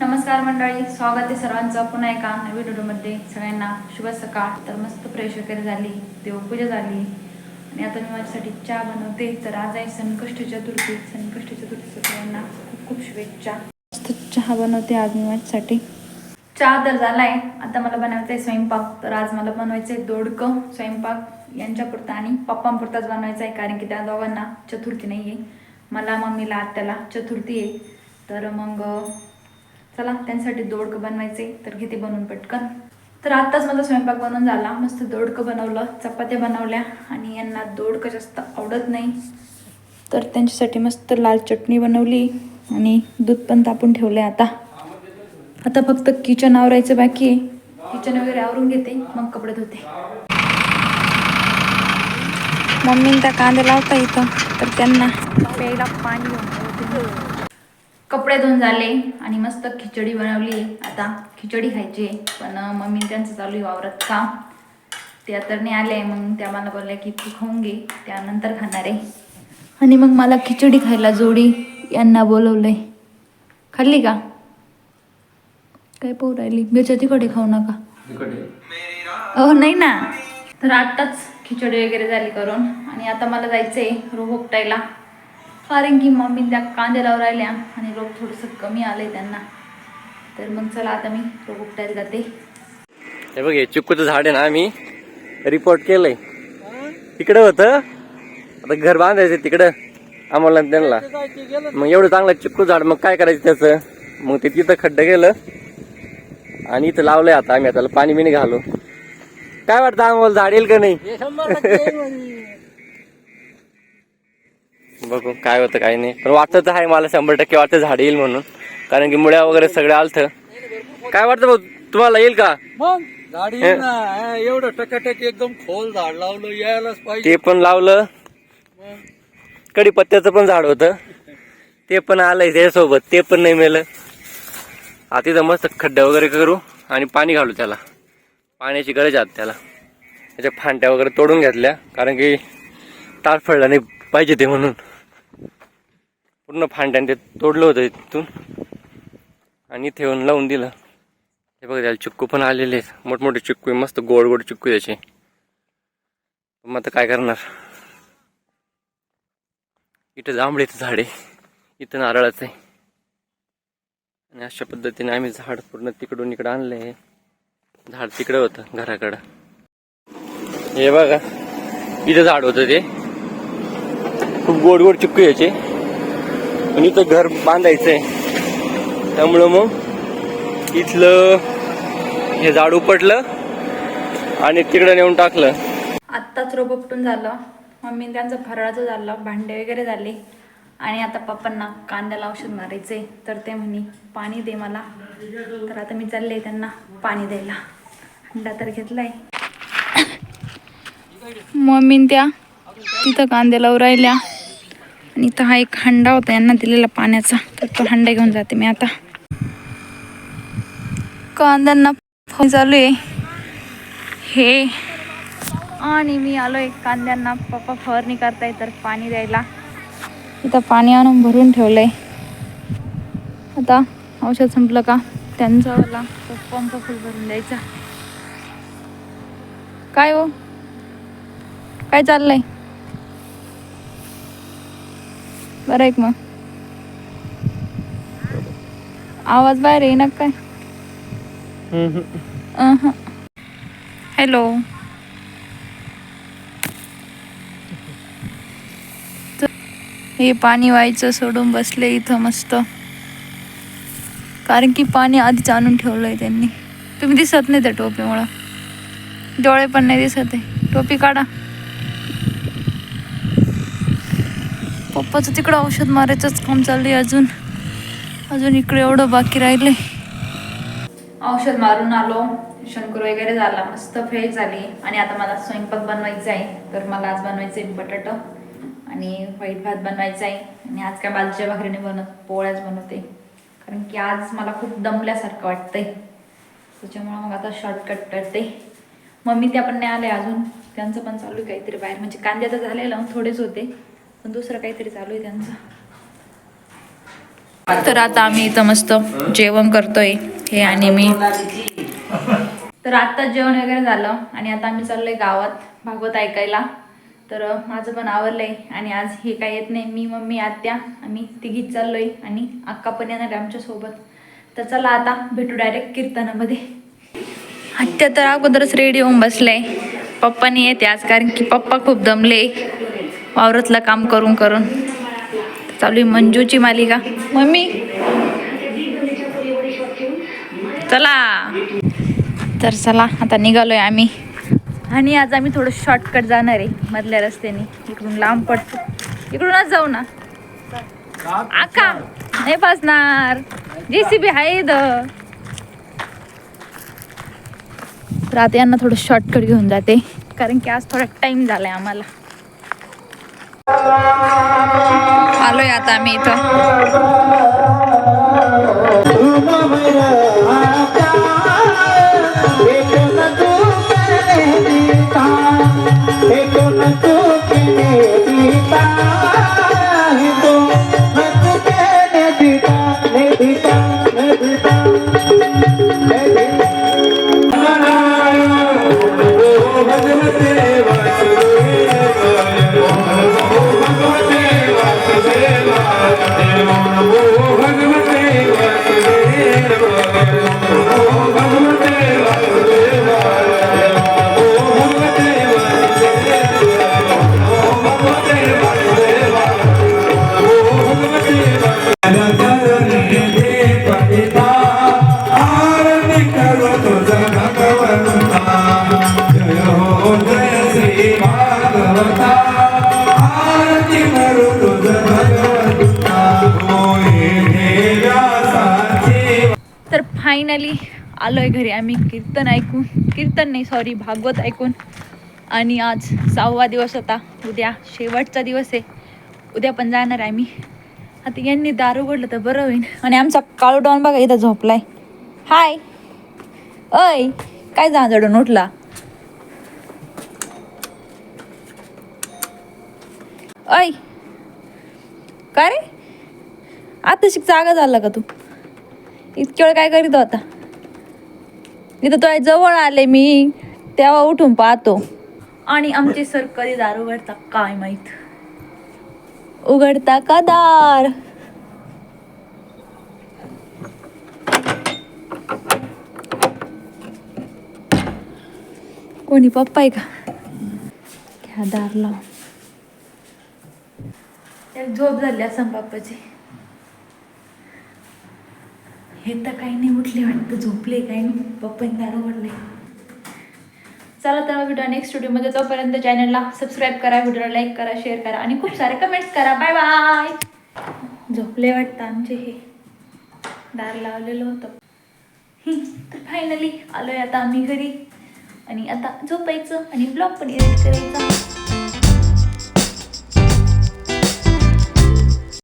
नमस्कार मंडळी स्वागत आहे सर्वांचं. पुन्हा एका नवीन व्हिडिओमध्ये सगळ्यांना शुभ सकाळ. तर मस्त फ्रेश वगैरे झाली देवपूजा झाली. आणि आता मी माझ्यासाठी चहा बनवते. तर आज आहे संकष्ट चतुर्थी. संकष्ट चतुर्थी सगळ्यांना खूप खूप शुभेच्छा. मस्त चहा बनवते आज मी माझ्यासाठी. चहा तर झालाय. आता मला बनवायचं आहे स्वयंपाक. तर आज मला बनवायचं आहे दोडकं स्वयंपाक. यांच्यापुरता आणि पप्पांपुरताच बनवायचं आहे कारण की त्या दोघांना चतुर्थी नाही आहे मला मम्मीला आत्याला चतुर्थी आहे. तर मग चला त्यांसाठी दोडकं बनवायचे तर घेते बनवून पटकन. तर आत्ताच माझा स्वयंपाक बनवून झाला. मस्त दोडकं बनवलं चपात्या बनवल्या आणि यांना दोडकं जास्त आवडत नाही. तर त्यांच्यासाठी मस्त लाल चटणी बनवली आणि दूध पण तापून ठेवले आता. आता फक्त किचन आवरायचं बाकी आहे. किचन वगैरे आवरून घेते मग कपडे धुते. मम्मीने त्या कांदे लावता इथं तर त्यांना प्यायला पाणी कपडे धुवून झाले आणि मस्त खिचडी बनवली. आता खिचडी खायची. पण मम्मी त्यांचं चालू आहे वावरात काम. त्या तर नाही आले मग त्या मला बोलल्या की तू खाऊन घे. त्यानंतर खाणार आहे. आणि मग मला खिचडी खायला जोडी यांना बोलवलंय. खाल्ली का? काय पोर राहिली? मिरच्या तिकडे खाऊ नका. हो नाही ना. तर आत्ताच खिचडी वगैरे झाली करून. आणि आता मला जायचं आहे रोप उपटायला. कारण की मम्मी त्या कांदे लावून राहिल्या आणि रोप थोडंसं कमी आलंय त्यांना. तर मग चला आता मी रोप उपटायला जाते. हे बघ हे चिक्कूचं झाड आहे ना आम्ही रिपोर्ट केलंय. तिकडं होतं. आता घर बांधायचं तिकडं आम्हाला त्यांना. मग एवढं चांगलं चिक्कू झाड मग काय करायचं त्याचं? मग ते तिथं खड्डं गेलं. आणि इथं लावलंय आता आम्ही आता पाणी बिणी घालू. काय वाटतं आम्हाला झाड येईल का नाही? बघू काय होतं काय नाही. पण वाटतं तर आहे मला शंभर टक्के वाटतं झाड येईल म्हणून. कारण की मुळ्या वगैरे सगळं आलतं. काय वाटतं भाऊ तुम्हाला येईल का? मग? झाड येईल ना. एवढं टकाटक एकदम खोल झाड लावलं यायलाच पाहिजे. ते पण लावलं. कडीपत्त्याचं पण झाड होतं. ते पण आलंय त्याच्यासोबत ते पण नाही मेलं. आता तिथं मस्त खड्डे वगैरे करू आणि पाणी घालू त्याला. पाण्याची गरज आहे आता त्याला. त्याच्या फांट्या वगैरे तोडून घेतल्या. कारण की तार फळला नाही पाहिजे ते म्हणून. पूर्ण फांड्याने ते तोडलं होतं तिथून आणि इथे येऊन लावून दिलं. हे बघा त्याला चिक्कू पण आलेले आहेत. मोठमोठे चिक्कू आहे, मस्त गोड गोड चिक्कू त्याचे मग आता काय करणार? इथं जांभळीचं झाड. आहे इथं नारळाचं आहे. आणि अशा पद्धतीने आम्ही झाड पूर्ण तिकडून इकडं आणलं आहे. झाड तिकडं होतं घराकडं. हे बघा. इथं झाड होतं ते. खूप गोड गोड चिक्कू याचे. पण इथं घर बांधायचंय. त्यामुळं मग इथलं हे झाड उपटलं आणि तिकडं नेऊन टाकलं. आत्ताच रोप उपटून झालं. मम्मी त्यांचं फराळाचं झालं भांडे वगैरे झाले. आणि आता पप्पांना कांद्याला औषध मारायचे तर ते म्हणे पाणी दे मला. तर आता मी चालले त्यांना पाणी द्यायला. अंडा तर घेतलाय. मम्मी त्या तिथं कांद्याला राहिल्या आणि इथं हा एक हंडा होता यांना दिलेला पाण्याचा. तर तो हंडा घेऊन जाते मी आता. कांद्यांना फोन चालू आहे. हे. आणि मी आलो आहे कांद्यांना पप्पा फवारणी करताय तर पाणी द्यायला. इथं पाणी आणून भरून ठेवलंय. आता औषध संपलं का? त्यांचा वाला तो पंप फुल भरून द्यायचा. काय हो? काय चाललंय? बरं आहे का मग. आवाज बाहेर येईना काय? हॅलो. हे पाणी व्हायचं सोडून बसले इथं मस्त. कारण की पाणी आधीच आणून ठेवलंय त्यांनी. तुम्ही दिसत नाही त्या टोपीमुळं. डोळे पण नाही दिसत आहे. टोपी काढा. पप्पाचं तिकडं औषध मारायचंच काम चाललंय अजून. अजून इकडे एवढं बाकी राहिले औषध मारून आलो. शंकर वगैरे झाला. मस्त फ्रेश झाली. आणि आता मला स्वयंपाक बनवायचा आहे. तर मला आज बनवायचं आहे बटाटा आणि व्हाईट भात बनवायचा आहे. आणि आज काय बाजूच्या भाकरीने बनवत पोळ्याच बनवते. कारण की आज मला खूप दमल्यासारखं वाटतंय. त्याच्यामुळं मग आता शॉर्टकट करते. मम्मी त्या पण नाही आले अजून. त्यांचं पण चालू काहीतरी बाहेर. म्हणजे कांदे तर झालेलं थोडेच होते. पण दुसरं काहीतरी चालू आहे त्यांचं. तर आता आम्ही इथं मस्त जेवण करतोय हे आणि मी. तर आता जेवण वगैरे झालं आणि आता आम्ही चाललोय गावात भागवत ऐकायला. तर माझं पण आवडलंय आणि आज हे काय येत नाही. मी मम्मी आत्या आम्ही तिघीच चाललोय आणि अक्का पण येणार आमच्यासोबत. तर चला आता भेटू डायरेक्ट कीर्तनामध्ये. आत्या तर अगोदरच रेडी होऊन बसले पप्पानी येते आज कारण की पप्पा खूप दमले. वावरातलं काम करून करून. चालू आहे मंजूची मालिका. मम्मी. चला. तर चला आता निघालोय आम्ही. आणि आज आम्ही थोडं शॉर्टकट जाणार आहे मधल्या रस्त्याने. इकडून लांब पडतो. इकडूनच जाऊ ना. आका नाही बसणार जे सी बी आहे इथं. तर आता यांना थोडं शॉर्टकट घेऊन जाते. कारण की आज थोडा टाईम झाला आहे आम्हाला. आलोय आता आम्ही इथं तर तर फायनली आलोय घरी आम्ही. कीर्तन ऐकून. कीर्तन नाही सॉरी भागवत ऐकून. आणि आज सहावा दिवस होता. उद्या शेवटचा दिवस आहे. उद्या पण जाणार आहे आम्ही. आता यांनी दार उघडलं तर बरं होईल. आणि आमचा काळू डॉन बघा इथं झोपलाय. हाय अय काय जांजडून उठला. अय काय रे? आता शिक जागा झाला का तू? इतक्या वेळ काय करीत होता? इथं तो जवळ आले मी. तेव्हा उठून पाहतो. आणि आमचे सर कधी दार उघडता काय माहीत? उघडता का दार? कोणी पप्पा आहे का? घ्या दार लाव एक झोप झाली असं बाप्पाची हे तर काही नाही उठले वाटतं झोपले काही नाही. पप्पाने दार उघडले चला तर व्हिडिओ नेक्स्ट व्हिडिओमध्ये तोपर्यंत चॅनलला सबस्क्राईब करा व्हिडिओला लाईक करा शेअर करा आणि खूप सारे कमेंट्स करा. बाय बाय झोपले वाटतं आमचे हे. दार लावलेलं होतं. तर फायनली आलोय आता आम्ही घरी. आणि आता झोपायचं आणि ब्लॉग पण एडिट करायचा.